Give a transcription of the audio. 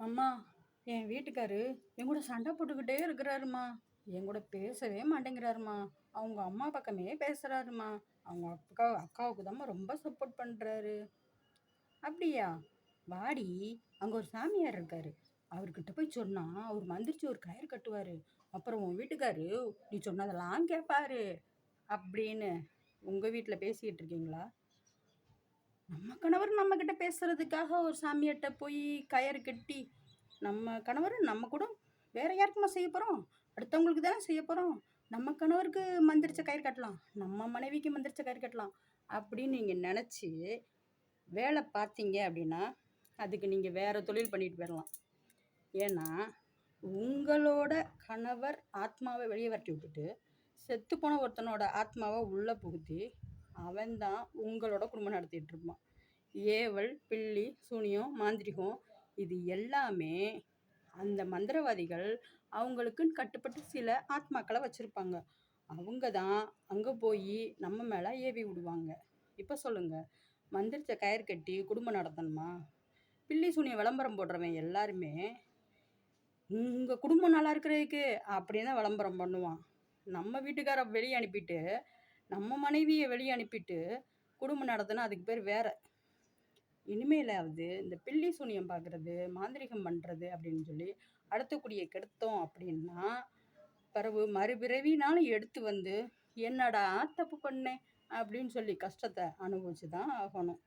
அம்மா என் வீட்டுக்காரு என் கூட சண்டை போட்டுக்கிட்டே இருக்கிறாருமா. என் கூட பேசவே மாட்டேங்கிறாருமா. அவங்க அம்மா பக்கமே பேசுகிறாருமா அவங்க அக்கா அக்காவுக்கு தான் ரொம்ப சப்போர்ட் பண்ணுறாரு அப்படியா? வாடி அங்கே ஒரு சாமியார் இருக்காரு. அவர்கிட்ட போய் சொன்னால் அவர் மந்திரிச்சு ஒரு கயிறு கட்டுவார். அப்புறம் உன் வீட்டுக்காரு நீ சொன்னதெல்லாம் கேட்பாரு அப்படின்னு உங்கள் வீட்டில் பேசிக்கிட்டு இருக்கீங்களா? நம்ம கணவர் நம்மக்கிட்ட பேசுகிறதுக்காக ஒரு சாமியிட்ட போய் கயிறு கட்டி நம்ம கணவர் நம்ம கூட வேற யாருக்குமா செய்ய போகிறோம் அடுத்தவங்களுக்கு தானே செய்ய போகிறோம் நம்ம கணவருக்கு மந்திரிச்ச கயிறு கட்டலாம். நம்ம மனைவிக்கு மந்திரிச்ச கயிறு கட்டலாம். அப்படின்னு நீங்கள் நினச்சி வேலை பார்த்தீங்க அப்படின்னா அதுக்கு நீங்கள் வேறு தொழில் பண்ணிட்டு போயிடலாம் ஏன்னா உங்களோட கணவர் ஆத்மாவை வெளியே வரட்டி விட்டுட்டு செத்து போன ஒருத்தனோட ஆத்மாவை உள்ளே புகுத்தி அவன்தான் உங்களோட குடும்பம் நடத்திட்டு இருப்பான் ஏவல் பில்லி சூனியம் மாந்திரிகம் இது எல்லாமே அந்த மந்திரவாதிகள் அவங்களுக்குன்னு கட்டுப்பட்டு சில ஆத்மாக்களை வச்சுருப்பாங்க. அவங்க தான் அங்கே போய் நம்ம மேலே ஏவி விடுவாங்க. இப்போ சொல்லுங்கள் மந்திரிச்ச கயிறு கட்டி குடும்பம் நடத்தணுமா? பில்லி சூனிய விளம்பரம் போடுறவன் எல்லாருமே உங்கள் குடும்பம் நல்லா இருக்கிறதுக்கு அப்படின்னு தான் விளம்பரம் பண்ணுவான். நம்ம வீட்டுக்கார வெளியே அனுப்பிட்டு நம்ம மனைவியை வெளியே அனுப்பிட்டு குடும்பம் நடத்தினா அதுக்கு பேர் வேற. இனிமேலாவது இந்த பில்லி சூனியம் பார்க்குறது மாந்திரிகம் பண்ணுறது அப்படின்னு சொல்லி அடுத்தக்குடியை கெடுத்தோம் அப்படின்னா பிறகு மறுபிறவினாலும் எடுத்து வந்து என்னடா தப்பு பண்ணேன் அப்படின்னு சொல்லி கஷ்டத்தை அனுபவிச்சு தான் ஆகணும்.